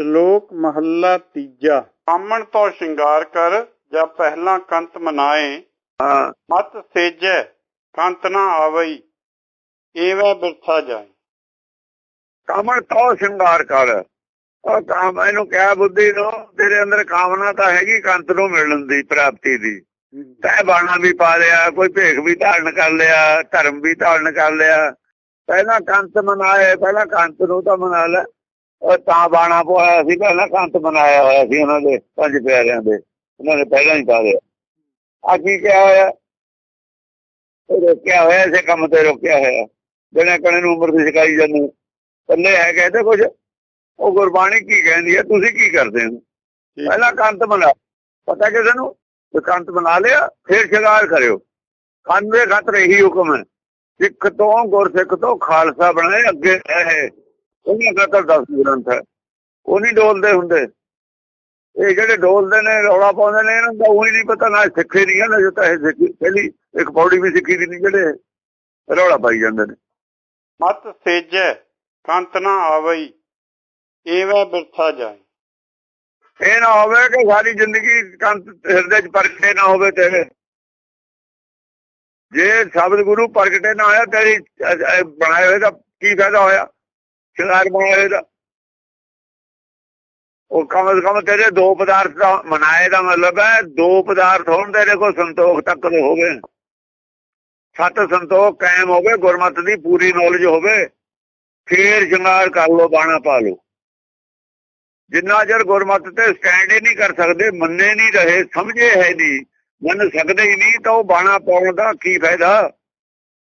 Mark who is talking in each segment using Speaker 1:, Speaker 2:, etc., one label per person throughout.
Speaker 1: ਸ਼ਲੋਕ ਮਹੱਲਾ ਤੀਜਾ। ਆਮਣ ਤੋਂ ਸ਼ਿੰਗਾਰ ਕਰ ਜਾਂ ਪਹਿਲਾਂ ਕੰਤ ਮਨਾਏ ਮਤ ਸੇਜੈ ਕੰਤ ਨਾ ਆਵਈ ਏਵੇਂ ਬਿਰਥਾ ਜਾਏ।
Speaker 2: ਕਾਮਣ ਤੋਂ ਸ਼ਿੰਗਾਰ ਕਰ। ਉਹ ਕਾਮ ਇਹਨੂੰ ਕਿਹਾ ਬੁੱਧੀ ਨੂੰ ਤੇਰੇ ਅੰਦਰ ਕਾਮਨਾ ਤਾਂ ਹੈਗੀ ਕੰਤ ਨੂੰ ਮਿਲਣ ਦੀ ਪ੍ਰਾਪਤੀ ਦੀ। ਤੈ ਬਾਣਾ ਵੀ ਪਾ ਲਿਆ ਕੋਈ ਭੇਖ ਵੀ ਧਾਰਨ ਕਰ ਲਿਆ ਧਰਮ ਵੀ ਧਾਰਨ ਕਰ ਲਿਆ। ਪਹਿਲਾਂ ਕੰਤ ਮਨਾਏ ਪਹਿਲਾਂ ਕੰਤ ਨੂੰ ਤਾਂ ਮਨਾ ਲੈ। ਉਹ ਤਾਂ ਬਾਣਾ ਪਵਾਇਆ ਸੀ ਪਹਿਲਾਂ ਕੰਤ ਮਨਾਇਆ ਹੋਇਆ ਸੀ ਉਹਨਾਂ ਦੇ ਪੰਜ ਪਿਆਰਿਆਂ ਦੇ। ਉਹਨਾਂ ਨੇ ਪਹਿਲਾਂ ਹੀ ਪਾ ਲਿਆ। ਆ ਕੀ ਕਿਹਾ ਹੋਇਆ। ਰੋਕਿਆ ਹੋਇਆ ਇਸੇ ਕੰਮ ਤੇ ਰੋਕਿਆ ਹੋਇਆ। ਜਿਹਨੇ ਕਣੇ ਨੂੰ ਉਮਰ ਦੀ ਸਿਖਾਈ ਜਾਂਦੇ ਪੱਲੇ ਹੈ ਕਹਿੰਦੇ ਕੁਝ ਉਹ ਗੁਰਬਾਣੀ ਕੀ ਕਹਿੰਦੀ ਹੈ? ਤੁਸੀਂ ਕੀ ਕਰਦੇ ਹੋ? ਪਹਿਲਾਂ ਕੰਤ ਬਣਾ। ਪਤਾ ਕਿਸੇ ਨੂੰ? ਕੰਤ ਬਣਾ ਲਿਆ ਫਿਰ ਸ਼ਿੰਗਾਰ ਕਰਿਓ। ਦੇ ਖਾਤਰ ਇਹੀ ਹੁਕਮ ਹੈ। ਸਿੱਖ ਤੋਂ ਗੁਰਸਿੱਖ ਤੋਂ ਖਾਲਸਾ ਬਣਾਏ ਅੱਗੇ ਹੈ ਉਹਨਾਂ ਖਾਤਰ 10 ਗ੍ਰੰਥ ਹੈ। ਉਹ ਨਹੀਂ ਡੋਲਦੇ ਹੁੰਦੇ। ਇਹ ਜਿਹੜੇ ਡੋਲਦੇ ਨੇ ਰੌਲਾ ਪਾਉਂਦੇ ਨੇ ਇਹਨਾਂ ਦਾ ਉਹੀ ਨਹੀਂ ਪਤਾ ਨਾ ਸਿੱਖੇ ਨਹੀਂ ਨਾ ਜੋ ਤਾਂ ਇਹ ਸਿੱਖੀ ਪਹਿਲੀ ਇੱਕ ਪੌੜੀ ਵੀ ਸਿੱਖੀ ਦੀ ਨਹੀਂ ਜਿਹੜੇ ਰੌਲਾ ਪਾਈ ਜਾਂਦੇ ਨੇ।
Speaker 1: ਮਤ ਸੇਜੈ ਕੰਤ ਨਾ ਆਵਈ ਏਵੇਂ ਬਿਰਥਾ ਜਾਏ।
Speaker 2: ਇਹ ਨਾ ਹੋਵੇ ਕਿ ਸਾਰੀ ਜ਼ਿੰਦਗੀ ਕੰਤ ਹਿਰਦੇ 'ਚ ਪ੍ਰਗਟੇ ਨਾ ਹੋਵੇ ਤੇਰੇ। ਜੇ ਸ਼ਬਦ ਗੁਰੂ ਪ੍ਰਗਟੇ ਨਾ ਹੋਇਆ ਤੇਰੀ ਬਣਾਏ ਹੋਏ ਦਾ ਕੀ ਫਾਇਦਾ ਹੋਇਆ? ਸ਼ਿੰਗਾਰ ਬਣਾਏ ਦਾ। ਉਹ ਕਮ ਸੇ ਤੇਰੇ ਦੋ ਪਦਾਰਥ ਦਾ ਮਨਾਏ ਦਾ ਮਤਲਬ ਹੈ, ਦੋ ਪਦਾਰਥ ਹੋਣ ਤੇਰੇ ਕੋਲ ਸੰਤੋਖ ਤੱਕ ਦੇ ਹੋਵੇ। ਸਤ ਸੰਤੋਖ ਕਾਇਮ ਹੋਵੇ, ਗੁਰਮਤ ਦੀ ਪੂਰੀ ਨੌਲੇਜ ਹੋਵੇ, ਫੇਰ ਸ਼ਿੰਗਾਰ ਕਰ ਲੋ ਬਾਣਾ ਪਾ ਲੋ ਜਿੰਨਾ ਚਿਰ ਗੁਰਮਤ ਤੇ ਸਟੈਂਡ ਹੀ ਨਹੀਂ ਕਰ ਸਕਦੇ, ਮੰਨੇ ਨਹੀਂ ਰਹੇ, ਸਮਝੇ ਹੈ ਨਹੀਂ, ਮੰਨ ਸਕਦੇ ਹੀ ਨਹੀਂ, ਤਾਂ ਉਹ ਬਾਣਾ ਪਾਉਣ ਦਾ ਕੀ ਫਾਇਦਾ?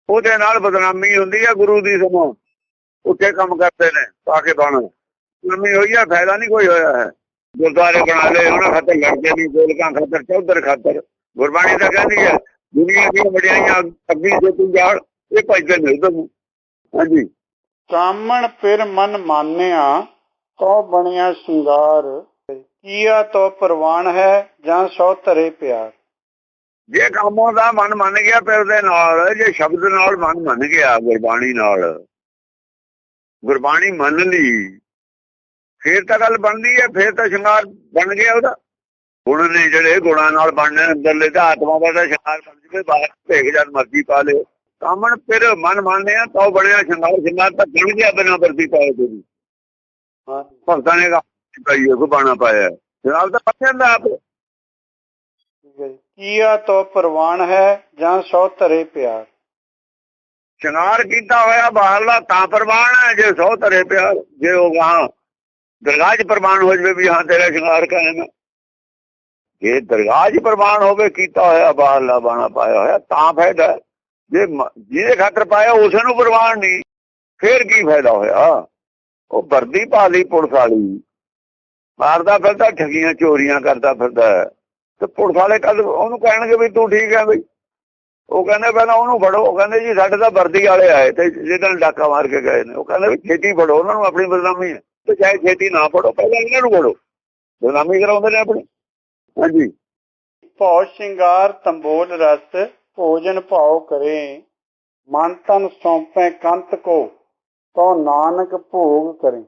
Speaker 2: ਉਹਦੇ ਨਾਲ ਬਦਨਾਮੀ ਹੁੰਦੀ ਹੈ ਗੁਰੂ ਦੀ ਸਮੋ। ਉੱਥੇ ਕੰਮ ਕਰਦੇ ਨੇ ਪਾ ਕੇ ਬਾਣਾ। ਬਦਨਾਮੀ ਹੋਈ ਹੈ ਫਾਇਦਾ ਨਹੀਂ ਕੋਈ ਹੋਇਆ ਹੈ। ਗੁਰਦੁਆਰੇ ਬਣਾ ਲਏ ਉਹਨਾਂ ਖਾਤਰ ਲੜਦੇ ਨਹੀਂ ਗੋਲਕਾਂ ਖਾਤਰ ਚੌਧਰ ਖਾਤਰ। ਗੁਰਬਾਣੀ ਤਾਂ ਕਹਿੰਦੀ ਹੈ ਦੁਨੀਆ ਦੀਆਂ ਵਡਿਆਈਆਂ ਅੱਗੀ ਜੇ ਤੂੰ ਜਾੜ ਇਹ ਭਜਦੇ ਨੇ ਉਧਰ ਨੂੰ ਹਾਂਜੀ।
Speaker 1: ਕਾਮਣ ਫਿਰ ਮਨ ਮਾਨਿਆ ਤੋ ਬਣਿਆ ਸ਼ਿੰਗਾਰ। ਕੀਆ ਤੋ ਪ੍ਰਵਾਨ ਹੈ ਜਾਂ ਸੋ ਧਰੇ ਪਿਆਰ।
Speaker 2: ਜੇ ਕੰਮੋਂ ਦਾ ਮਨ ਮੰਨ ਗਿਆ ਫਿਰ ਦੇ ਨਾਲ ਜੇ ਸ਼ਬਦ ਨਾਲ ਮਨ ਮੰਨ ਗਿਆ ਗੁਰਬਾਣੀ ਨਾਲ। ਗੁਰਬਾਣੀ ਮੰਨ ਲਈ, ਫਿਰ ਤਾਂ ਗੱਲ ਬਣਦੀ ਹੈ, ਫਿਰ ਤਾਂ ਸ਼ਿੰਗਾਰ ਬਣ ਗਿਆ ਉਹਦਾ। ਗੁਣ ਨੇ ਜਿਹੜੇ ਗੁਣਾਂ ਨਾਲ ਬਣਨੇ ਅੰਦਰਲੇ ਤਾਂ ਆਤਮਾ ਦਾ ਤਾਂ ਸ਼ਿੰਗਾਰ ਬਣ ਜਵੇ, ਬਾਹਰ ਭੇਗ ਜਦ ਮਰਜ਼ੀ ਪਾ ਲਿਓ। ਕਾਮਣ ਫਿਰ ਮਨ ਮੰਨਿਆ ਤਾਂ ਉਹ ਬਣਿਆ ਸ਼ਿੰਗਾਰ ਸ਼ਿੰਗਾਰ ਤਾਂ ਬਣ ਗਿਆ ਬਿਨਾਂ ਵਰਦੀ ਪਾਏ ਤੇ ਭਗਤਾਂ ਨੇ ਕਹੀਏ ਕੋ ਬਾਣਾ ਪਾਇਆ। ਸ਼ਿੰਗਾਰ ਤਾਂ ਪੱਛੇ ਦਾ ਆਪ।
Speaker 1: ਕੀਆ ਤੋ ਪ੍ਰਵਾਨ ਹੈ ਜਾਂ ਸੋ ਧਰੇ ਪਿਆਰ?
Speaker 2: ਸ਼ਿੰਗਾਰ ਕੀਤਾ ਹੋਇਆ ਬਾਹਰਲਾ ਤਾਂ ਪ੍ਰਮਾਣ ਹੈ ਜੇ ਸੋ ਧਰੇ ਪਿਆ ਜੇ ਉਹ ਗਾਂ ਦਰਗਾਹ 'ਚ ਪ੍ਰਮਾਣ ਹੋ ਜਵੇ ਵੀ ਹਾਂ ਤੇਰਾ ਸ਼ਿੰਗਾਰ ਕਰਨਾ ਜੇ ਦਰਗਾਹ 'ਚ ਪ੍ਰਮਾਣ ਹੋਵੇ, ਕੀਤਾ ਹੋਇਆ ਬਾਹਰਲਾ ਬਾਣਾ ਪਾਇਆ ਹੋਇਆ, ਤਾਂ ਫਾਇਦਾ ਜੇ ਜਿਹਦੇ ਖਾਤਰ ਪਾਇਆ, ਉਸ ਨੂੰ ਪ੍ਰਮਾਣ ਨਹੀਂ, ਫੇਰ ਕੀ ਫਾਇਦਾ ਹੋਇਆ? ਉਹ ਵਰਦੀ ਪਾ ਲਈ ਪੁਲਿਸ ਵਾਲੀ। ਮਾਰਦਾ ਫਿਰਦਾ, ਠਗੀਆਂ, ਚੋਰੀਆਂ ਕਰਦਾ ਫਿਰਦਾ ਤੇ ਪੁਲਿਸ ਵਾਲੇ ਕਦ ਉਹਨੂੰ ਕਹਿਣਗੇ ਵੀ ਤੂੰ ਠੀਕ ਹੈ ਬਈ। ਉਹ ਕਹਿੰਦੇ ਪਹਿਲਾਂ ਉਹਨੂੰ ਫੜੋ ਉਹ ਕਹਿੰਦੇ ਜੀ ਸਾਡੇ ਤਾਂ ਵਰਦੀ ਵਾਲੇ ਆਏ ਤੇ ਜਿਹਨਾਂ ਡਾਕਾ ਮਾਰ ਕੇ ਗਏ ਨੇ। ਉਹ ਕਹਿੰਦੇ ਵੀ ਛੇਤੀ ਫੜੋ ਉਹਨਾਂ ਨੂੰ ਆਪਣੀ ਬਦਨਾਮੀ ਹੈ। ਤੇ ਚਾਹੇ ਛੇਤੀ ਨਾ ਫੜੋ ਪਹਿਲਾਂ ਇਹਨਾਂ ਨੂੰ ਫੜੋ। ਬਦਨਾਮੀ ਕਰਾਉਂਦੇ ਨੇ ਆਪਣੀ। ਹਾਂਜੀ।
Speaker 1: ਭਉ ਸ਼ਿੰਗਾਰ ਤੰਬੋਲ ਰਸ ਭੋਜਨ ਭਾਉ ਕਰੇ। ਮਨ ਤਨ ਸੌਂਪੈ ਕੰਤ ਕੋ ਤੋ ਨਾਨਕ ਭੋਗ ਕਰੇ।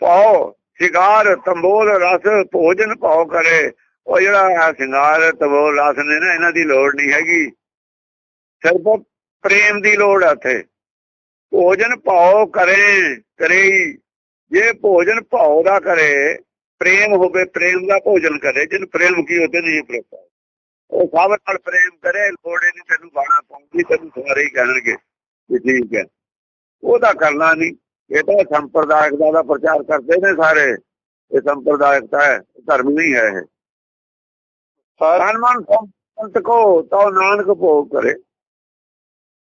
Speaker 2: ਪਾਓ ਸ਼ਿਕਾਰ ਤੰਬੋਲ ਰਸ ਭੋਜਨ ਪਾਓ ਕਰੇ। ਉਹ ਜਿਹੜਾ ਸ਼ਿੰਗਾਰ ਤੰਬੋਲ ਲਾਸ ਨੇ ਨਾ, ਇਹਨਾਂ ਦੀ ਲੋੜ ਨਹੀਂ ਹੈਗੀ। ਸਿਰਫ ਪ੍ਰੇਮ ਦੀ ਲੋੜ ਹੈ ਉੱਥੇ। ਭੋਜਨ ਪਾਓ ਕਰੇ ਕਰੇ ਜੇ ਭੋਜਨ ਭਾਉ ਦਾ ਕਰੇ, ਪ੍ਰੇਮ ਹੋਵੇ, ਪ੍ਰੇਮ ਦਾ ਭੋਜਨ ਕਰੇ ਜਿਨ ਪ੍ਰੇਮ ਕੀ ਹੋਤੇ ਨਹੀਂ ਪ੍ਰਪਾ ਉਹ ਸਭ ਨਾਲ ਪ੍ਰੇਮ ਕਰੇ, ਲੋੜੇ ਨਹੀਂ ਤੈਨੂੰ ਬਾਣਾ ਪਾਉਂਦੀ, ਤੈਨੂੰ ਸਾਰੇ ਹੀ ਕਹਿਣਗੇ ਕਿ ਠੀਕ ਹੈ। ਉਹਦਾ ਕਰਨਾ ਨਹੀਂ। ਇਹ ਤਾਂ ਸੰਪਰਦਾਇਕਤਾ ਦਾ ਪ੍ਰਚਾਰ ਕਰਦੇ ਨੇ ਸਾਰੇ। ਇਹ ਸੰਪਰਦਾਇਕਤਾ ਹੈ, ਧਰਮ ਨਹੀਂ ਹੈ ਇਹ। ਤਨ ਮਨ ਸੰਤ ਕੋ, ਤਉ ਨਾਨਕ ਭੋਗ ਕਰੇ।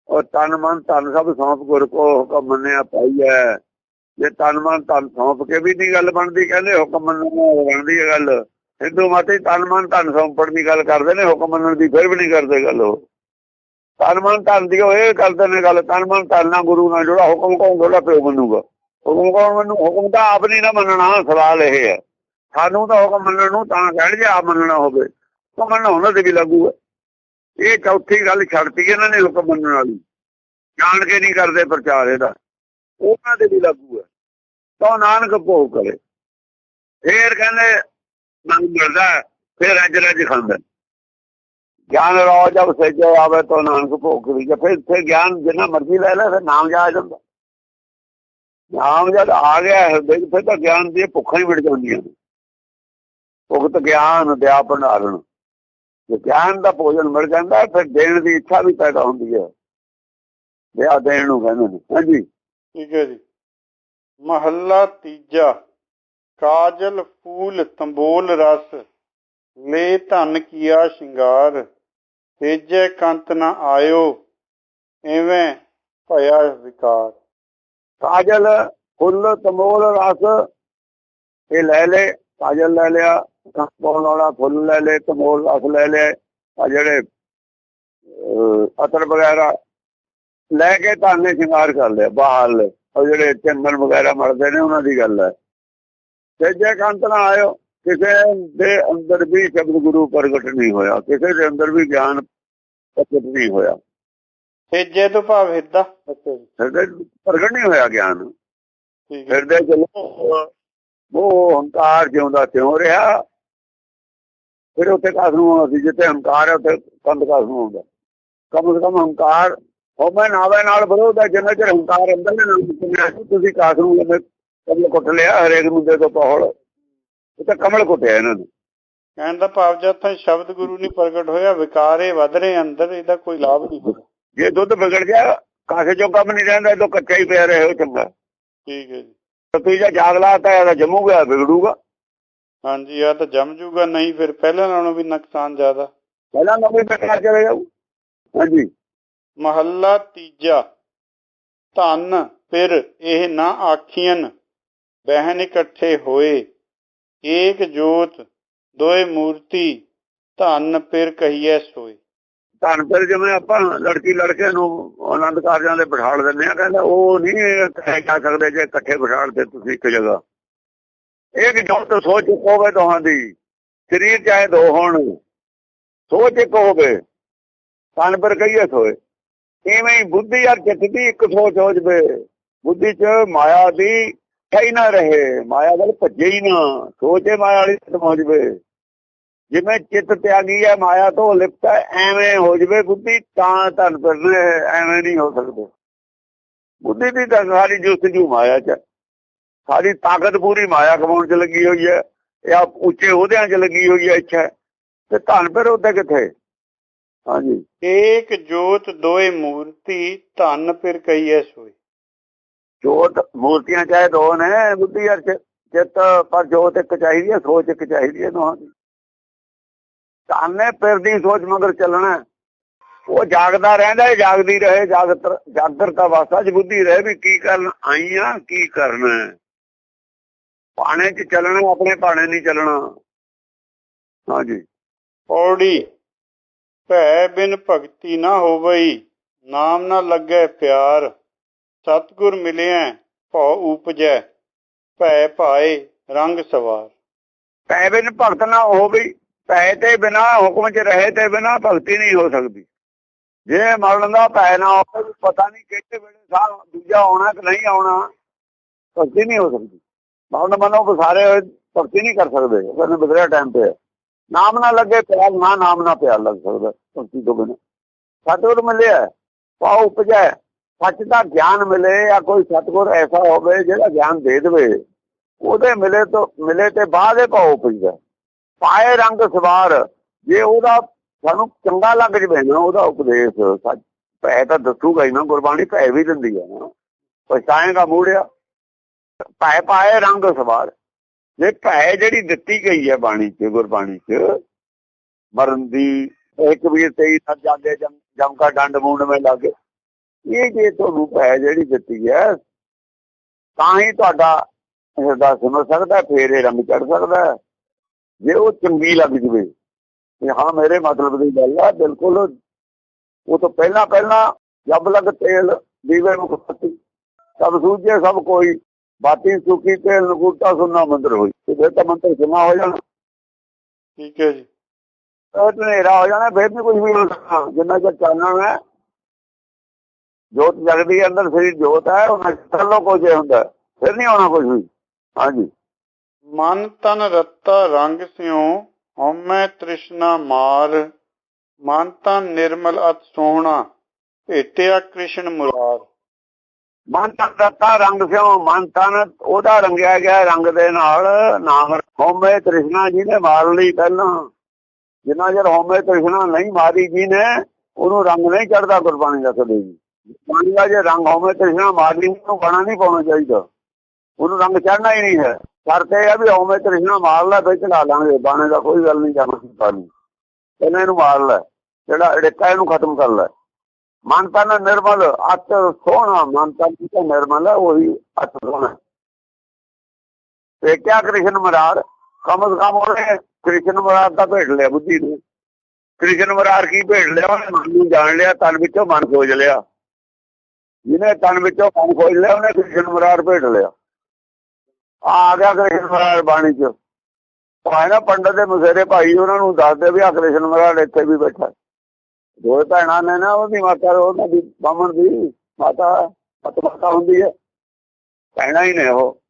Speaker 2: ਉਹ ਤਨ ਮਨ ਤਨ ਸਭ ਸੌਂਪ ਗੁਰ ਕੋ, ਹੁਕਮ ਮੰਨਿਆ ਪਾਈਐ। ਜੇ ਤਨ ਮਨ ਤਨ ਸੌਂਪ ਕੇ ਵੀ ਨਹੀਂ ਗੱਲ ਬਣਦੀ, ਕਹਿੰਦੇ ਹੁਕਮ ਮੰਨਣ ਬਣਦੀ ਹੈ ਗੱਲ। ਹਿੰਦੂ ਮਾਤੇ ਤਨ ਮਨ ਤਨ ਸੌਂਪਣ ਦੀ ਗੱਲ ਕਰਦੇ ਨੇ, ਹੁਕਮ ਮੰਨਣ ਦੀ ਫਿਰ ਵੀ ਨਹੀਂ ਕਰਦੇ ਗੱਲ ਉਹ। ਤਨ ਮਨ ਤਨ ਦੀ ਉਹ ਇਹ ਕਰਦੇ ਨੇ ਗੱਲ, ਤਨ ਮਨ ਤਨ ਨਾਲ ਗੁਰੂ ਨਾਲ ਜੁੜਾ, ਹੁਕਮ ਕੌਣ ਥੋੜਾ ਪਿਓ ਮੰਨੂਗਾ? ਹੁਕਮ ਕੌਣ ਮੰਨੂ? ਹੁਕਮ ਤਾਂ ਆਪ ਨਹੀਂ ਨਾ ਮੰਨਣਾ, ਸਵਾਲ ਇਹ ਹੈ। ਸਾਨੂੰ ਤਾਂ ਹੁਕਮ ਮੰਨਣ ਨੂੰ ਤਾਂ ਕਹਿਣ ਜੇ ਆਪ ਮੰਨਣਾ ਹੋਵੇ। ਤਾਂ ਮੰਨਣਾ ਉਹਨਾਂ ਤੇ ਵੀ ਲਾਗੂ ਹੈ ਇਹ ਚੌਥੀ ਗੱਲ ਛੱਡਤੀ ਇਹਨਾਂ ਨੇ ਲੋਕ ਮੰਨਣ ਵਾਲੀ। ਜਾਣ ਕੇ ਨਹੀਂ ਕਰਦੇ ਪ੍ਰਚਾਰ ਇਹਦਾ। ਉਹਨਾਂ ਦੇ ਵੀ ਲਾਗੂ ਹੈ ਤਾਂ ਨਾਨਕ ਭੋਗ ਕਰੇ। ਫੇਰ ਕਹਿੰਦੇ ਨਾਮ ਮਿਲਦਾ ਫੇਰ ਰੱਜ ਰੱਜ ਖਾਂਦਾ। ਗਿਆਨ ਰੋ ਜਬ ਸਜੇ ਆਵੇ ਤਾਂ ਨਾਨਕ ਭੋਗ ਕਰੀ ਜੇ। ਫਿਰ ਫਿਰ ਗਿਆਨ ਜਿੰਨਾ ਮਰਜ਼ੀ ਲੈ ਲੈ ਫਿਰ ਨਾਮ ਜਾ ਜਾਂਦਾ। ਨਾਮ ਜਦ ਆ ਗਿਆ ਹਿਰਦੇ 'ਚ, ਫਿਰ ਤਾਂ ਗਿਆਨ ਦੀ ਭੁੱਖਾਂ ਹੀ ਮਿਟ ਜਾਂਦੀਆਂ ਨੇ। ਭੁਗਤ ਗਿਆਨ ਦਿਆ ਭੰਡਾਰਨ। ਗਿਆਨ ਦਾ ਭੋਜਨ ਮਿਲ ਜਾਂਦਾ ਫਿਰ ਦੇਣ ਦੀ ਇੱਛਾ ਵੀ ਪੈਦਾ ਹੁੰਦੀ ਹੈ। ਵਿਆਹ ਦੇਣ ਨੂੰ ਕਹਿੰਦੇ ਨੇ। ਹਾਂਜੀ।
Speaker 1: ਠੀਕ ਹੈ ਜੀ। ਮਹੱਲਾ ਤੀਜਾ। ਕਾਜਲ ਫੂਲ ਤੰਬੋਲ ਰਸ। ਲੈ ਧਨ ਕੀਆ ਸ਼ਿੰਗਾਰ। ਤੇਜੇ ਕੰਤ ਨਾ ਆਇਓ। ਐਵੇਂ ਭਇਆ ਵਿਕਾਰ।
Speaker 2: ਕਾਜਲ ਫੁੱਲ ਤਮੋਲ ਰਸ ਇਹ ਲੈ ਲੈ ਕਾਜਲ ਲੈ ਲਿਆ। ਕੰਪੋਲ ਵਾਲਾ ਫੁੱਲ ਲੈ ਲੈ ਤਮੋਲ ਰਸ ਲੈ ਲੈ ਆ ਜਿਹੜੇ ਅਤਰ ਵਗੈਰਾ ਲੈ ਕੇ ਧਾਨੇ ਸ਼ਿੰਗਾਰ ਕਰ ਲਿਆ ਬਾਹਰ ਲੈ ਉਹ ਜਿਹੜੇ ਚੰਦਨ ਵਗੈਰਾ ਮੜਦੇ ਨੇ ਉਹਨਾਂ ਦੀ ਗੱਲ ਹੈ। ਤੇ ਜੇ ਕੰਤ ਨਾ ਆਇਓ ਕਿਸੇ ਦੇ ਅੰਦਰ ਵੀ ਸ਼ਬਦ ਗੁਰੂ ਪ੍ਰਗਟ ਨਹੀਂ ਹੋਇਆ ਕਿਸੇ ਦੇ ਅੰਦਰ ਵੀ ਗਿਆਨ ਪ੍ਰਗਟ ਨਹੀਂ ਹੋਇਆ।
Speaker 1: ਤੇਜੇ ਤੋਂ ਭਾਵ
Speaker 2: ਹਿਰਦੇ 'ਚ ਪ੍ਰਗਟ ਨਹੀਂ ਹੋਇਆ ਗਿਆਨ।
Speaker 1: ਠੀਕ ਹੈ।
Speaker 2: ਹਿਰਦੇ ਚ ਲੋਭ, ਉਹ ਹੰਕਾਰ ਜਿਉਂਦਾ ਤਿਉਂ ਰਿਹਾ ਫਿਰ ਉੱਥੇ ਕਾਸ ਨੂੰ ਆਉਣਾ ਸੀ ਜਿੱਥੇ ਹੰਕਾਰ ਹੈ ਉੱਥੇ ਕੰਦ ਕਾਸ ਨੂੰ ਆਉਂਦਾ। ਕਮ ਸੇ ਕਮ ਹੰਕਾਰ ਹੋਵੇ ਨਾਵੇ ਨਾਲ ਵਿਰੋਧ ਹੈ ਜਿੰਨਾ ਚਿਰ ਹੰਕਾਰ ਅੰਦਰ ਨੇ ਨਿਕਲਿਆ ਤੁਸੀਂ ਕਾਸ ਨੂੰ ਲੰਮੇ ਕਮਲ ਕੁੱਟ ਲਿਆ ਹਰੇਕ ਨੂੰ ਦੇ ਦੋ ਪਹੜ ਇਹ ਤਾਂ ਕਮਲ ਕੁੱਟਿਆ ਇਹਨਾਂ ਨੇ।
Speaker 1: ਕਹਿਣ ਦਾ ਭਾਵ ਜਦ ਤੱਕ ਸ਼ਬਦ ਗੁਰੂ ਨਹੀਂ ਪ੍ਰਗਟ ਹੋਇਆ ਵਿਕਾਰੇ ਵਧ ਰਹੇ ਅੰਦਰ ਇਹਦਾ ਕੋਈ ਲਾਭ ਨਹੀਂ ਹੋਇਆ।
Speaker 2: ਜੇ ਦੁੱਧ ਵਿਗੜ ਗਿਆ ਕਾਸੇ ਚੋਂ ਕੰਮ ਨਹੀਂ ਰਹਿੰਦਾ ਇਹ ਤਾਂ ਕੱਚਾ ਹੀ ਪਿਆ ਰਹੇ ਉਹ ਚੰਗਾ।
Speaker 1: ਠੀਕ ਹੈ ਜੀ।
Speaker 2: ਨਤੀਜਾ ਜਾਗ ਲਾਤਾ ਇਹਦਾ ਜੰਮੂਗਾ ਵਿਗੜੂਗਾ।
Speaker 1: ਹਾਂਜੀ ਆ ਤਾਂ ਜੰਮ ਜੂਗਾ ਨਹੀਂ ਫਿਰ ਪਹਿਲਾਂ ਨਾਲੋਂ ਵੀ ਨੁਕਸਾਨ ਜ਼ਿਆਦਾ।
Speaker 2: ਪਹਿਲਾਂ ਨਵੇਂ ਬੇਕਾਰ ਚਲੇ ਜਾਊ? ਹਾਂਜੀ।
Speaker 1: ਮਹੱਲਾ ਤੀਜਾ। ਧਨ ਫਿਰ ਇਹ ਨਾ ਆਖੀਆਂ ਬਹਿਨ ਇਕੱਠੇ ਹੋਏ। ਏਕ ਜੋਤ ਦੋਏ ਮੂਰਤੀ ਧਨ ਫਿਰ ਕਹੀਐ ਸੋਏ।
Speaker 2: ਧਨ ਫਿਰ ਜਿਵੇਂ ਆਪਾਂ ਲੜਕੀ ਲੜਕੇ ਨੂੰ ਆਨੰਦ ਕਾਰਜਾਂ ਦੇ ਬਿਠਾਲ ਦਿੰਦੇ ਆ ਕਹਿੰਦਾ ਉਹ ਨਹੀਂ ਕਹਿ ਸਕਦੇ ਜੇ ਇਕੱਠੇ ਬਿਠਾਲ ਤੇ ਤੁਸੀਂ ਇੱਕ ਜਗ੍ਹਾ। ਇੱਕ ਜੋਤ ਸੋਚ ਹੋਵੇ ਦੋਹਾਂ ਦੀ, ਸਰੀਰ ਚਾਹੇ ਦੋ ਹੋਣ, ਸੋਚ ਇੱਕ ਹੋਵੇ ਧਨ ਪਰ ਕਹੀਏ ਸੋਏ। ਇਵੇਂ ਹੀ ਬੁੱਧੀ ਯਾਰ ਚਿੱਤ ਦੀ ਇੱਕ ਸੋਚ ਹੋ ਜਵੇ। ਬੁੱਧੀ 'ਚ ਮਾਇਆ ਦੀ ਕਈ ਨਾ ਰਹੇ, ਮਾਇਆ ਵੱਲ ਭੱਜੇ ਹੀ ਨਾ, ਸੋਚੇ ਮਾਇਆ ਵਾਲੀ ਖਤਮ ਹੋ ਜਵੇ। ਜਿਵੇਂ ਚਿੱਤ ਤਿਆਗੀ ਹੈ, ਮਾਇਆ ਤੋਂ ਲਿਪਤ ਹੈ, ਐਵੇਂ ਹੋ ਜਵੇ ਬੁੱਧੀ, ਤਾਂ ਧਨ ਫਿਰਨੇ ਐਵੇਂ ਨਹੀਂ ਹੋ ਸਕਦੇ। ਬੁੱਧੀ ਦੀ ਤਾਂ ਸਾਰੀ ਜੁਸਤਜੂ ਮਾਇਆ ਚ। ਸਾਰੀ ਤਾਕਤ ਪੂਰੀ ਮਾਇਆ ਕਮਾਉਣ ਚ ਲੱਗੀ ਹੋਈ ਹੈ ਜਾਂ ਉੱਚੇ ਅਹੁਦਿਆਂ ਚ ਲੱਗੀ ਹੋਈ ਹੈ ਇੱਛਾ। ਤੇ ਧਨ ਫਿਰ ਉੱਤੇ ਕਿੱਥੇ? ਹਾਂਜੀ।
Speaker 1: ਏਕ ਜੋਤ ਦੋਏ ਮੂਰਤੀ ਧਨ ਫਿਰ ਕਹੀਐ ਸੋਏ
Speaker 2: ਜੋਤ ਮੂਰਤੀਆਂ ਚਾਹੇ ਦੋ ਨੇ ਬੁੱਧੀ ਅਰ ਚਿੱਤ ਪਰ ਜੋਤ ਇੱਕ ਚਾਹੀਦੀ ਹੈ ਸੋਚ ਇੱਕ ਚਾਹੀਦੀ ਹੈ ਦੋਹਾਂ ਦੀ। ਧੰਨੇ ਫਿਰ ਦੀ ਸੋਚ ਮਗਰ ਚੱਲਣਾ। ਉਹ ਜਾਗਦਾ ਰਹਿੰਦਾ ਹੈ ਜਾਗਦੀ ਰਹੇ ਜਾਗਤ ਜਾਗਰਤ ਅਵਸਥਾ 'ਚ ਬੁੱਧੀ ਰਹੇ ਵੀ ਕੀ ਕਰਨ ਆਈ ਆ ਕੀ ਕਰਨਾ। ਪਾਣੇ 'ਚ ਚੱਲਣਾ ਆਪਣੇ ਪਾਣੇ ਨਹੀਂ ਚੱਲਣਾ। ਹਾਂਜੀ।
Speaker 1: ਪੌੜੀ ਭੈ ਬਿਨ ਭਗਤੀ ਨਾ ਹੋਵਈ ਨਾਮ ਨਾ ਲੱਗੈ ਪਿਆਰ। ਸਤਗੁਰ ਮਿਲਿਆ ਭਉ ਉਪਜੈ ਭੈ ਭਾਏ ਰੰਗ ਸਵਾਰ।
Speaker 2: ਪੈ ਬਿਨ ਭਗਤ ਨਾ ਹੋਵੇ ਪੈ ਤੇ ਬਿਨਾ ਹੁਕਮ 'ਚ ਰਹੇ ਤੇ ਬਿਨਾ ਭਗਤੀ ਨਹੀਂ ਹੋ ਸਕਦੀ। ਜੇ ਮਰਨ ਦਾ ਪੈ ਨਾ ਹੋਵੇ ਪਤਾ ਨਹੀਂ ਕਿਹੜੇ ਵੇਲੇ ਸਾਹ ਦੂਜਾ ਆਉਣਾ ਕਿ ਨਹੀਂ ਆਉਣਾ ਭਗਤੀ ਨਹੀਂ ਹੋ ਸਕਦੀ। ਮਰਨ ਮਨੋਂ ਬਸਾਰੇ ਹੋਏ ਭਗਤੀ ਨਹੀਂ ਕਰ ਸਕਦੇ ਉਹਨੇ ਬਦਲਿਆ ਟਾਈਮ ਤੇ। ਨਾਮ ਨਾ ਲੱਗੇ, ਪਿਆਰ ਨਾ, ਨਾਮ ਨਾ ਪਿਆਰ ਲੱਗ ਸਕਦਾ ਭਗਤੀ ਤੋਂ ਬਿਨਾ। ਸਤਿਗੁਰ ਮਿਲਿਆ ਪਾਉ ਉਪਜੈ। ਸੱਚ ਦਾ ਗਿਆਨ ਮਿਲੇ ਜਾਂ ਕੋਈ ਸਤਿਗੁਰ ਐਸਾ ਹੋਵੇ ਜਿਹੜਾ ਗਿਆਨ ਦੇ ਦੇਵੇ, ਉਹਦੇ ਮਿਲੇ ਤੋਂ, ਮਿਲੇ ਤੇ ਬਾਅਦ ਇਹ ਪਾਉ ਉਪਜਦਾ। ਪਾਏ ਰੰਗ ਸਵਾਰ, ਜੇ ਉਹਦਾ ਸਾਨੂੰ ਚੰਗਾ ਲੱਗ ਜਵੇ ਨਾ, ਉਹਦਾ ਉਪਦੇਸ਼ ਸੱਚ। ਭੈ ਤਾਂ ਦੱਸੂਗਾ ਹੀ ਨਾ, ਗੁਰਬਾਣੀ ਭੈ ਵੀ ਦਿੰਦੀ ਹੈ ਨਾ। ਪਛਤਾਏਗਾ ਮੂੜਿਆ ਭੈ ਪਾਏ ਰੰਗ ਸਵਾਰ। ਜੇ ਭੈ ਜਿਹੜੀ ਦਿੱਤੀ ਗਈ ਹੈ ਬਾਣੀ 'ਚ, ਗੁਰਬਾਣੀ 'ਚ, ਮਰਨ ਦੀ ਇੱਕ ਵੀਰ ਤੇਈ ਨਾ ਜਾਗੇ ਜਮ ਕਾ ਡੰਡ ਮੂੰਡ ਮੇ ਲਾਗੇ, ਇਹ ਜੇ ਤੁਹਾਨੂੰ ਭੈ ਜਿਹੜੀ ਦਿੱਤੀ ਹੈ, ਤਾਂ ਹੀ ਤੁਹਾਡਾ ਹਿਰਦਾ ਸੁਣ ਸਕਦਾ, ਫੇਰ ਇਹ ਰੰਗ ਚੜ ਸਕਦਾ। ਜੇ ਉਹ ਚੰਗੀ ਲੱਗ ਜਵੇ ਕਿ ਹਾਂ ਮੇਰੇ ਮਤਲਬ ਦੀ ਗੱਲ ਆ, ਬਿਲਕੁਲ ਉਹ ਤੋਂ ਪਹਿਲਾਂ ਪਹਿਲਾਂ ਜਬ ਲਗ ਤੇਲ ਦੀਵੇ ਮੁਖ ਪਤੀ ਸਭ ਸੂਝੇ ਸਭ ਕੋਈ ਬਾਤੀ ਸੁਖੀ ਤੇਲ ਨਗੂਟਾ ਸੁਨਾ ਮੰਦਰ ਹੋਈ। ਤੇ ਫਿਰ ਤਾਂ ਮੰਦਰ ਸੁਨਾ ਹੋ ਜਾਣਾ।
Speaker 1: ਠੀਕ ਹੈ ਜੀ।
Speaker 2: ਉਹ ਹਨੇਰਾ ਹੋ ਜਾਣਾ ਫਿਰ ਵੀ ਕੁਝ ਵੀ ਹੋ ਸਕਦਾ ਜਿੰਨਾ ਚਿਰ ਚਾਨਣ ਹੈ ਜੋਤ ਜਗਦੀ ਅੰਦਰ ਸਰੀਰ ਜੋਤ ਹੈ ਉਹਨਾਂ ਚੱਲੋ ਕੁਝ ਹੁੰਦਾ। ਫਿਰ ਨਹੀਂ ਆਉਣਾ ਕੁਝ ਵੀ। ਹਾਂਜੀ।
Speaker 1: ਮਨ ਤਨ ਰੱਤਾ ਰੰਗ ਸਿਉ ਹਉਮੈ ਤ੍ਰਿਸ਼ਨਾ ਮਾਰ। ਮਨ ਤਨ ਨਿਰਮਲ ਅਤ ਸੋਹਣਾ ਭੇਟਿਆ ਕ੍ਰਿਸ਼ਨ ਮੁਰਾਰ।
Speaker 2: ਮਨ ਤਨ ਦਿੱਤਾ ਰੰਗ ਸਿਓ ਮਨ ਤਨ ਉਹਦਾ ਰੰਗਿਆ ਗਿਆ ਰੰਗ ਦੇ ਨਾਲ, ਨਾਮ ਹਉਮੈ ਤ੍ਰਿਸ਼ਨਾ ਜੀ ਨੇ ਮਾਰ ਲਈ ਪਹਿਲਾਂ। ਜਿੰਨਾ ਚਿਰ ਹਉਮੈ ਤ੍ਰਿਸ਼ਨਾ ਨਹੀਂ ਮਾਰੀ ਜੀ ਨੇ, ਉਹਨੂੰ ਰੰਗ ਨਹੀਂ ਚੜਦਾ ਗੁਰਬਾਣੀ ਦਾ ਕਦੇ ਵੀ। ਪਾਣੀ ਦਾ ਜੇ ਰੰਗ ਹਉਮੈ ਕ੍ਰਿਸ਼ਨਾ ਮਾਰ ਲਈ, ਉਹਨੂੰ ਬਣਾ ਨਹੀਂ ਪਾਉਣਾ ਚਾਹੀਦਾ। ਉਹਨੂੰ ਰੰਗ ਚੜਨਾ ਹੀ ਨਹੀਂ ਹੈ। ਸ਼ਰਤ ਇਹ ਆ ਵੀ ਹਉਮੈ ਕ੍ਰਿਸ਼ਨਾ ਮਾਰ ਲੈ, ਫਿਰ ਚੜਾ ਲਾਂਗੇ। ਬਾਣੇ ਦਾ ਕੋਈ ਗੱਲ ਨਹੀਂ ਕਰਨਾ ਪਾਣੀ ਪਹਿਲਾਂ ਇਹਨੂੰ ਮਾਰ ਲੈ। ਜਿਹੜਾ ਅੜਿੱਕਾ, ਇਹਨੂੰ ਖਤਮ ਕਰ ਲੈ। ਮਨ ਤਨ ਨਿਰਮਲ, ਅਤ ਸੋਹਣਾ ਮਨ ਤਨ ਜਿਹੜਾ ਨਿਰਮਲ ਹੈ, ਉਹੀ ਅਤ ਸੋਹਣਾ ਤੇ ਕਿਆ ਕ੍ਰਿਸ਼ਨ ਮਰਾਰ, ਕਮ ਸ ਕਮ ਉਹਨੇ ਕ੍ਰਿਸ਼ਨ ਮਰਾਰ ਦਾ ਭੇਟ ਲਿਆ ਬੁੱਧੀ ਨੂੰ। ਕ੍ਰਿਸ਼ਨ ਮਰਾਰ ਕੀ ਭੇਟ ਲਿਆ? ਉਹਨੇ ਮਨ ਨੂੰ ਜਾਣ ਲਿਆ, ਤਨ ਵਿੱਚੋਂ ਮਨ ਖੋਜ ਲਿਆ। ਜਿਹਨੇ ਤਨ ਵਿੱਚੋਂ ਮਨ ਖੋਜ ਲਿਆ, ਉਹਨੇ ਕ੍ਰਿਸ਼ਨ ਮਰਾਰ ਭੇਟ ਲਿਆ। ਆ ਗਿਆ ਕ੍ਰਿਸ਼ਨ ਮਰਾਰ ਬਾਣੀ ਚ। ਭਾਈ ਨਾ ਪੰਡਤ ਦੇ ਮਸੇਰੇ ਭਾਈ ਉਹਨਾਂ ਨੂੰ ਦੱਸਦੇ ਵੀ ਆ ਕ੍ਰਿਸ਼ਨ ਮਰਾਰ ਇੱਥੇ ਵੀ ਬੈਠਾ ਦੋ ਭੈਣਾਂ ਨੇ ਨਾ ਉਹਦੀ ਮਾਤਾ, ਉਹਨਾਂ ਦੀ ਬਾਮਣ ਦੀ ਮਾਤਾ ਮਾਤਾ ਹੁੰਦੀ ਹੈ। ਭੈਣਾਂ ਹੀ ਨੇ ਉਹ।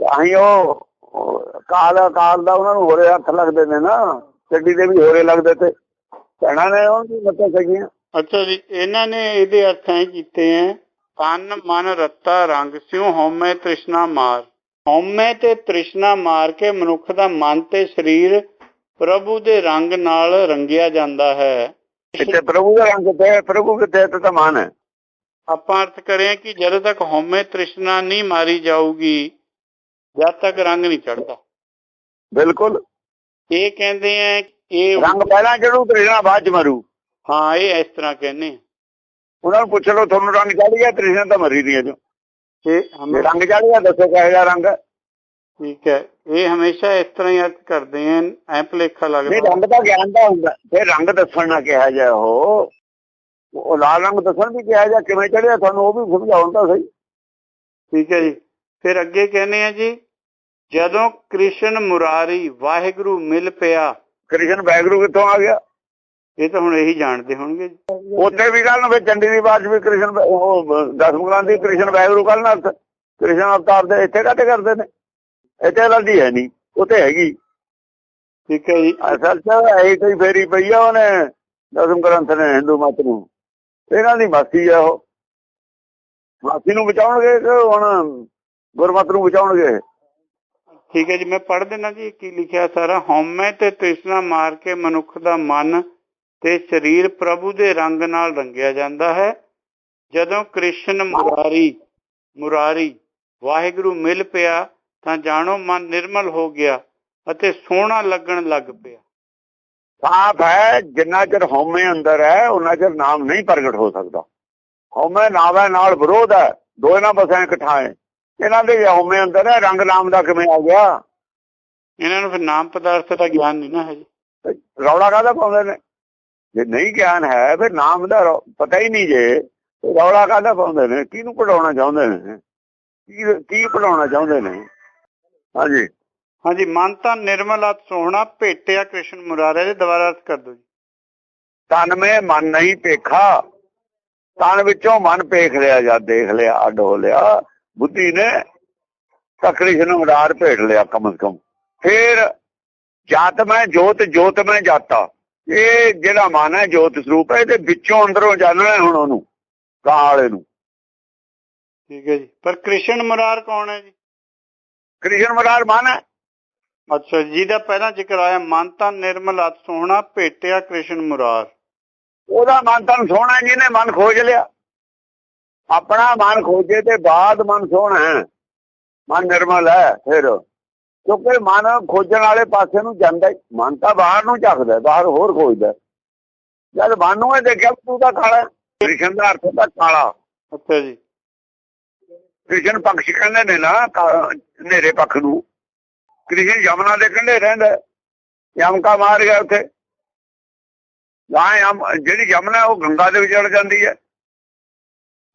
Speaker 2: ਚਾਹੀ ਉਹ ਕਾਲ ਕਾਲ ਦਾ ਉਹਨਾਂ ਨੂੰ ਹੋਰੇ ਹੱਥ ਲੱਗਦੇ ਨੇ ਨਾ। ਚੱਡੀ ਦੇ ਵੀ ਹੋਰੇ ਲੱਗਦੇ ਤੇ ਭੈਣਾਂ ਨੇ ਉਹਦੀ ਮੱਤਾਂ ਸਗੀਆਂ।
Speaker 1: ਅੱਛਾ ਜੀ, ਇਹਨਾਂ ਨੇ ਇਹਦੇ ਅਰਥ ਐ ਕੀਤੇ ਐ ਤਨ ਮਨ, ਰੱਤਾ, ਰੰਗ, ਸਿਉ, ਹਉਮੈ, ਤ੍ਰਿਸ਼ਨਾ, ਮਾਰ। ਹਉਮੈ ਤੇ ਤ੍ਰਿਸ਼ਨਾ ਮਾਰ ਕੇ ਮਨੁੱਖ ਦਾ ਮਨ ਤੇ ਸਰੀਰ ਪ੍ਰਭੂ ਦੇ ਰੰਗ ਨਾਲ ਰੰਗਿਆ ਜਾਂਦਾ ਹੈ।
Speaker 2: ਇੱਥੇ ਪ੍ਰਭੂ ਦਾ ਰੰਗ ਤੇ ਪ੍ਰਭੂ ਕਿਤੇ ਤੇ ਤਾਂ ਮਾਨ ਹੈ।
Speaker 1: ਆਪਾਂ ਅਰਥ ਕਰਿਆ ਕਿ ਜਦੋਂ ਤੱਕ ਹਉਮੈ ਤ੍ਰਿਸ਼ਨਾ ਨਹੀਂ ਮਾਰੀ ਜਾਊਗੀ ਜਦ ਤੱਕ ਰੰਗ ਨਹੀਂ ਚੜਦਾ
Speaker 2: ਬਿਲਕੁਲ।
Speaker 1: ਇਹ ਕਹਿੰਦੇ ਆ ਇਹ
Speaker 2: ਰੰਗ ਪਹਿਲਾਂ ਚੜੂ ਤ੍ਰਿਸ਼ਨਾ ਬਾਅਦ ਚ ਮਰੂ।
Speaker 1: ਹਾਂ ਇਹ ਇਸ ਤਰ੍ਹਾਂ ਕਹਿੰਦੇ
Speaker 2: ਉਹਨਾਂ ਨੂੰ ਪੁੱਛ ਲਓ ਤੁਹਾਨੂੰ ਰੰਗ ਚੜ ਗਿਆ ਤ੍ਰਿਸ਼ਨਾ ਤਾਂ ਮਰੀ ਨਹੀਂ ਅਜੋ
Speaker 1: ਇਹ ਹਮੇ-
Speaker 2: ਰੰਗ ਚੜ ਗਿਆ ਦੱਸੋ ਕਿਹੋ ਜਿਹਾ ਰੰਗ
Speaker 1: ਠੀਕ ਹੈ। ਇਹ ਹਮੇਸ਼ਾ ਇਸ ਤਰ੍ਹਾਂ ਹੀ ਅਰਥ ਕਰਦੇ ਆ ਐ ਭਲੇਖਾ ਲੱਗਦਾ
Speaker 2: ਰੰਗ ਦਾ ਗਿਆਨ ਦਾ ਹੁੰਦਾ ਫਿਰ ਰੰਗ ਦੱਸਣ ਨਾ ਕਿਹਾ ਜਾ ਉਹ। ਉਹ ਲਾਲ ਰੰਗ ਦੱਸਣ ਵੀ ਕਿਹਾ ਜਾ ਕਿਵੇਂ ਚੜਿਆ ਤੁਹਾਨੂੰ ਉਹ ਵੀ ਸਮਝਾਉਣ ਤਾਂ ਸਹੀ।
Speaker 1: ਠੀਕ ਹੈ ਜੀ। ਫਿਰ ਅੱਗੇ ਕਹਿੰਦੇ ਆ ਜੀ ਜਦੋਂ ਕ੍ਰਿਸ਼ਨ ਮੁਰਾਰੀ ਵਾਹਿਗੁਰੂ ਮਿਲ ਪਿਆ।
Speaker 2: ਕ੍ਰਿਸ਼ਨ ਬੈਗਰੂ ਕਿੱਥੋਂ ਆ ਗਿਆ?
Speaker 1: ਇਹ ਤਾਂ ਹੁਣ ਇਹੀ ਜਾਣਦੇ ਹੋਣਗੇ ਜੀ।
Speaker 2: ਉੱਥੇ ਵੀ ਗੱਲ ਫਿਰ ਚੰਡੀ ਦੀ ਬਾਤ ਵੀ ਕ੍ਰਿਸ਼ਨ ਉਹ ਦਸਮਗਲਾਂ ਦੀ ਕ੍ਰਿਸ਼ਨ ਬੈਗਰੂ ਕੱਲ ਨਾ ਕ੍ਰਿਸ਼ਨ ਅਵਤਾਰ ਦੇ ਇੱਥੇ ਕਾਤੇ ਕਰਦੇ ਨੇ? ਇੱਥੇ ਲੜਦੀ ਹੈ ਨਹੀਂ ਉੱਥੇ ਹੈਗੀ।
Speaker 1: ਠੀਕ ਹੈ ਜੀ।
Speaker 2: ਅਸਲ 'ਚ ਐ ਕੋਈ ਫੇਰੀ ਪਈ ਆ ਉਹਨੇ ਦਸਮ ਗ੍ਰੰਥ ਨੇ ਹਿੰਦੂ ਮਤ ਨੂੰ। ਇਹਨਾਂ ਦੀ ਮਾਸੀ ਆ ਉਹ। ਮਾਸੀ ਨੂੰ ਬਚਾਉਣਗੇ ਕਿ ਹੁਣ ਗੁਰਮਤ ਨੂੰ ਬਚਾਉਣਗੇ?
Speaker 1: ਠੀਕ ਹੈ ਜੀ ਮੈਂ ਪੜ੍ਹ ਦੇਣਾ ਜੀ ਕੀ ਲਿਖਿਆ ਸਾਰਾ। ਹਉਮੈ ਤੇ ਤ੍ਰਿਸ਼ਨਾ ਮਾਰ ਕੇ ਮਨੁੱਖ ਦਾ ਮਨ ਤੇ ਸਰੀਰ ਪ੍ਰਭੂ ਦੇ ਰੰਗ ਨਾਲ ਰੰਗਿਆ ਜਾਂਦਾ ਹੈ। ਜਦੋਂ ਕ੍ਰਿਸ਼ਨ ਮੁਰਾਰੀ ਮੁਰਾਰੀ ਵਾਹਿਗੁਰੂ ਮਿਲ ਪਿਆ ਤਾਂ ਜਾਣੋ ਮਨ ਨਿਰਮਲ ਹੋ ਗਿਆ ਅਤੇ ਸੋਹਣਾ ਲੱਗਣ ਲੱਗ ਪਿਆ।
Speaker 2: ਸਾਫ਼ ਹੈ ਜਿੰਨਾ ਚਿਰ ਹਉਮੈ ਅੰਦਰ ਹੈ ਉਹਨਾਂ ਚਿਰ ਨਾਮ ਨਹੀਂ ਪ੍ਰਗਟ ਹੋ ਸਕਦਾ। ਹਉਮੈ ਨਾਵੇਂ ਨਾਲ ਵਿਰੋਧ ਹੈ ਦੋਏ ਨਾ ਬਸਾਂ ਇਕੱਠਾ ਹੈ। ਇਹਨਾਂ ਦੇ ਹਉਮੈ ਅੰਦਰ ਹੈ ਰੰਗ ਨਾਮ ਦਾ ਕਿਵੇਂ ਆ ਗਿਆ?
Speaker 1: ਇਹਨਾਂ ਨੂੰ ਫਿਰ ਨਾਮ ਪਦਾਰਥ ਦਾ ਗਿਆਨ ਨਹੀਂ ਨਾ ਹੈ ਜੀ।
Speaker 2: ਰੌਲਾ ਕਾਹਦਾ ਪਾਉਂਦੇ ਨੇ? ਜੇ ਨਹੀਂ ਗਿਆਨ ਹੈ ਫਿਰ ਨਾਮ ਦਾ ਪਤਾ ਹੀ ਨਹੀਂ ਜੇ। ਰੌਲਾ ਕਾਹਦਾ ਪਾਉਂਦੇ ਨੇ? ਕਿਹਨੂੰ ਪੜਾਉਣਾ ਚਾਹੁੰਦੇ ਨੇ? ਕੀ ਕੀ ਪੜਾਉਣਾ ਚਾਹੁੰਦੇ ਨੇ? ਹਾਂਜੀ।
Speaker 1: ਹਾਂਜੀ ਮਨ ਤਾਂ ਨਿਰਮਲ ਅਤ ਸੋਹਣਾ ਭੇਟਿਆ ਕ੍ਰਿਸ਼ਨ ਮੁਰਾਰੇ ਦੇ ਦੁਬਾਰਾ ਅਰਥ ਕਰ ਦਿਓ ਜੀ।
Speaker 2: ਤਨ ਮੇ ਮਨ ਨਹੀਂ ਪੇਖਾ ਤਨ ਵਿੱਚੋਂ ਮਨ ਪੇਖ ਲਿਆ ਜਾਂ ਦੇਖ ਲਿਆ ਅੱਡ ਹੋ ਲਿਆ। ਬੁੱਧੀ ਨੇ ਤਾਂ ਕ੍ਰਿਸ਼ਨ ਉਡਾਰ ਭੇਟ ਲਿਆ ਕਮ ਸੇ ਕਮ। ਫਿਰ ਜਾਤ ਮੈਂ ਜੋਤ ਜੋਤ ਮੈਂ ਜਾਤਾ। ਇਹ ਜਿਹੜਾ ਮਨ ਹੈ ਜੋਤ ਸਰੂਪ ਹੈ ਇਹਦੇ ਵਿੱਚੋਂ ਅੰਦਰੋਂ ਜਾਣਨਾ ਹੈ ਹੁਣ ਉਹਨੂੰ ਕਾਂ ਵਾਲੇ ਨੂੰ।
Speaker 1: ਠੀਕ ਹੈ ਜੀ। ਪਰ ਕ੍ਰਿਸ਼ਨ ਮੁਰਾਰ ਕੌਣ ਹੈ ਜੀ?
Speaker 2: ਕ੍ਰਿਸ਼ਨ ਮਰਾਰ ਮਨ ਹੈ।
Speaker 1: ਅੱਛਾ ਜਿਹਦਾ ਪਹਿਲਾਂ ਜ਼ਿਕਰ ਆਇਆ ਮਨ ਤਾਂ ਨਿਰਮਲ ਅਤ ਸੋਹਣਾ ਭੇਟਿਆ ਕ੍ਰਿਸ਼ਨ ਮੁਰਾਰ।
Speaker 2: ਉਹਦਾ ਮਨ ਤਾਂ ਸੋਹਣਾ ਜਿਹਨੇ ਮਨ ਖੋਜ ਲਿਆ। ਆਪਣਾ ਮਨ ਖੋਜੇ ਤੇ ਬਾਅਦ ਮਨ ਸੋਹਣਾ ਹੈ। ਮਨ ਨਿਰਮਲ ਹੈ ਫਿਰ। ਕਿਉਂਕਿ ਮਨ ਖੋਜਣ ਵਾਲੇ ਪਾਸੇ ਨੂੰ ਜਾਂਦਾ ਹੀ। ਮਨ ਤਾਂ ਬਾਹਰ ਨੂੰ ਝੱਕਦਾ ਬਾਹਰ ਹੋਰ ਖੋਜਦਾ। ਜਦ ਮਨ ਨੂੰ ਇਹ ਦੇਖਿਆ ਤੂੰ ਤਾਂ ਕਾਲਾ। ਕ੍ਰਿਸ਼ਨ ਦਾ ਅਰਥ ਹੁੰਦਾ ਕਾਲਾ।
Speaker 1: ਅੱਛਾ ਜੀ।
Speaker 2: ਕ੍ਰਿਸ਼ਨ ਪਕਸ਼ ਕਹਿੰਦੇ ਨੇ ਨਾ ਹਨੇਰੇ ਪੱਖ ਨੂੰ। ਕ੍ਰਿਸ਼ਨ ਯਮਨਾ ਦੇ ਕੰਢੇ ਰਹਿੰਦਾ। ਯਮਕਾ ਮਾਰ ਗਿਆ ਉੱਥੇ। ਗਾਂ ਯਮ ਜਿਹੜੀ ਯਮਨਾ ਉਹ ਗੰਗਾ ਦੇ ਵਿੱਚ ਚੜ ਜਾਂਦੀ ਹੈ।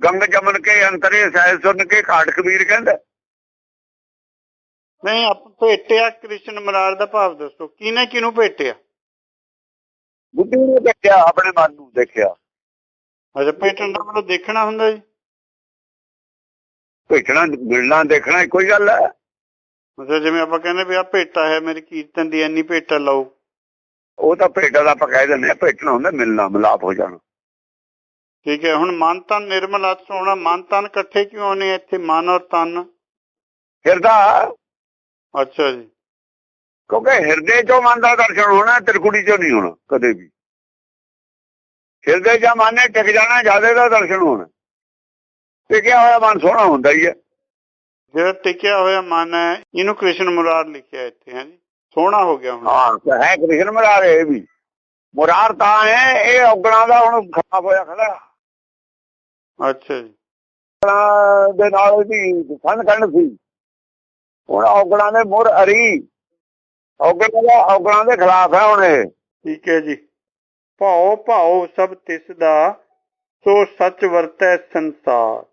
Speaker 2: ਗੰਗ ਜਮਨ ਕੇ ਅੰਤਰੇ ਸਹਿ ਸੁਣ ਕੇ ਘਾਟ ਕਬੀਰ ਕਹਿੰਦਾ
Speaker 1: ਨਹੀਂ ਆਪ ਭੇਟਿਆ ਕ੍ਰਿਸ਼ਨ ਮੁਰਾਰ ਦਾ ਭਾਵ ਦੱਸੋ ਕਿਹਨੇ ਕਿਹਨੂੰ ਭੇਟਿਆ?
Speaker 2: ਬੁੱਧੀ ਨੇ ਦੇਖਿਆ ਆਪਣੇ ਮਨ ਨੂੰ ਦੇਖਿਆ।
Speaker 1: ਅੱਛਾ ਭੇਟਣ ਦਾ ਮਤਲਬ ਦੇਖਣਾ ਹੁੰਦਾ ਜੀ।
Speaker 2: ਭੇਟਣਾ, ਮਿਲਣਾ, ਦੇਖਣਾ ਇੱਕੋ ਹੀ ਗੱਲ ਹੈ।
Speaker 1: ਮਤਲਬ ਜਿਵੇਂ ਆਪਾਂ ਕਹਿੰਦੇ ਵੀ ਆ ਭੇਟਾ ਹੈ, ਮੇਰੀ ਕੀਰਤਨ ਦੀ ਇੰਨੀ ਭੇਟਾ ਲਓ।
Speaker 2: ਉਹ ਤਾਂ ਭੇਟਾ ਦਾ ਆਪਾਂ ਕਹਿ ਦਿੰਦੇ ਆ ਭੇਟਣਾ ਹੁੰਦਾ, ਮਿਲਣਾ, ਮਿਲਾਪ ਹੋ ਜਾਣਾ।
Speaker 1: ਠੀਕ ਹੈ, ਹੁਣ ਮਨ ਤਨ ਨਿਰਮਲ ਅਤ ਹੋਣਾ ਮਨ ਤਨ ਇਕੱਠੇ ਕਿਉਂ ਨੇ ਇੱਥੇ, ਮਨ ਔਰ ਤਨ?
Speaker 2: ਹਿਰਦਾ।
Speaker 1: ਅੱਛਾ ਜੀ।
Speaker 2: ਕਿਉਂਕਿ ਹਿਰਦੇ ਚੋਂ ਮਨ ਦਾ ਦਰਸ਼ਨ ਹੋਣਾ, ਤਿਰਕੁੜੀ ਚੋਂ ਨਹੀਂ ਹੋਣਾ, ਕਦੇ ਵੀ। ਹਿਰਦੇ ਜਾਂ ਮਨ ਨੇ ਟਿਕ ਜਾਣਾ ਜਾਦੇ ਦਾ ਦਰਸ਼ਨ ਹੋਣਾ। ਟਿਕਿਆ ਹੋਇਆ ਮਨ ਸੋਹਣਾ ਹੁੰਦਾ ਹੀ ਹੈ।
Speaker 1: ਜਿਹੜਾ ਟਿਕਿਆ ਹੋਇਆ ਮਨ ਹੈ ਇਹਨੂੰ ਕ੍ਰਿਸ਼ਨ ਮੁਰਾਰ ਲਿਖਿਆ ਇੱਥੇ ਹੈ ਜੀ। ਸੋਹਣਾ ਹੋ ਗਿਆ ਹੁਣ।
Speaker 2: ਹਾਂ ਹੈ ਕ੍ਰਿਸ਼ਨ ਮੁਰਾਰ ਇਹ ਵੀ। ਮੁਰਾਰ ਤਾਂ ਹੈ ਇਹ ਔਗਣਾ ਦਾ ਹੁਣ ਖਰਾਬ ਹੋਇਆ ਖੜਾ।
Speaker 1: ਅੱਛਾ ਜੀ।
Speaker 2: ਦੇ ਨਾਲ ਇਹਦੀ ਸੰਨ ਕੰਨ ਸੀ। ਹੁਣ ਔਗਣਾ ਦੇ ਮੁਰ ਅਰੀ। ਔਗਣਾ ਦਾ ਔਗਣਾ ਦੇ ਖਿਲਾਫ ਹੈ ਹੁਣ ਇਹ।
Speaker 1: ਠੀਕ ਹੈ ਜੀ। ਭਾਉ ਭਾਉ ਸਭ ਤਿਸ ਦਾ ਸੋ ਸੱਚ ਵਰਤੈ ਸੰਸਾਰ।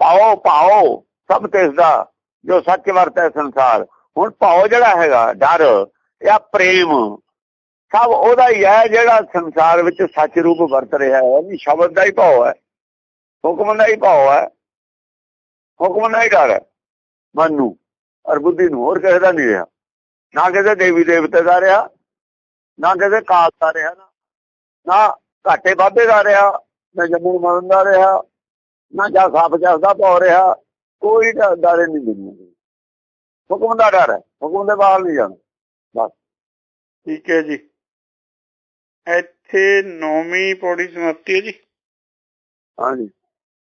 Speaker 2: ਪਾਓ ਪਾਓ, ਸਭ ਕਿਸ ਦਾ ਜੋ ਸੱਚ ਵਰਤੈ ਸੰਸਾਰ। ਹੁਣ ਪਾਓ ਜਿਹੜਾ ਹੈਗਾ, ਡਰ ਜਾਂ ਪ੍ਰੇਮ, ਸਭ ਉਹਦਾ ਹੀ ਹੈ ਜਿਹੜਾ ਸੰਸਾਰ ਵਿੱਚ ਸੱਚ ਰੂਪ ਵਰਤ ਰਿਹਾ ਹੈ। ਵੀ ਸ਼ਬਦ ਦਾ ਹੀ ਭਾਉ ਹੈ, ਹੁਕਮ ਦਾ ਹੀ ਭਾਉ ਹੈ, ਹੁਕਮ ਦਾ ਹੀ ਡਰ ਹੈ, ਮਨ ਨੂੰ ਔਰ ਬੁੱਧੀ ਨੂੰ, ਹੋਰ ਕਿਸੇ ਦਾ ਨਹੀਂ ਰਿਹਾ। ਨਾ ਕਿਸੇ ਦੇਵੀ ਦੇਵਤੇ ਦਾ ਰਿਹਾ, ਨਾ ਕਿਸੇ ਕਾਲ ਦਾ ਰਿਹਾ ਨਾ। ਨਾ ਘਾਟੇ ਵਾਧੇ ਦਾ ਰਿਹਾ, ਨਾ ਜੰਮੂ ਮਰਨ ਦਾ ਰਿਹਾ ਨਾ ਜਾ ਸਾਫ਼ ਜਸਦਾ ਪਾ ਰਿਹਾ ਕੋਈ ਡਰ ਨਹੀਂ ਦੁਨੀਆ ਦੇ ਹੁਕਮ ਦਾ ਡਰ ਹੈ ਹੁਕਮ ਦੇ ਬਾਹਰ ਨਹੀਂ ਜਾਣਾ
Speaker 1: ਠੀਕ ਹੈ ਜੀ। ਇੱਥੇ ਨੌਵੀਂ ਪੌੜੀ ਸਮਾਪਤੀ ਹੈ ਜੀ।
Speaker 2: ਹਾਂਜੀ।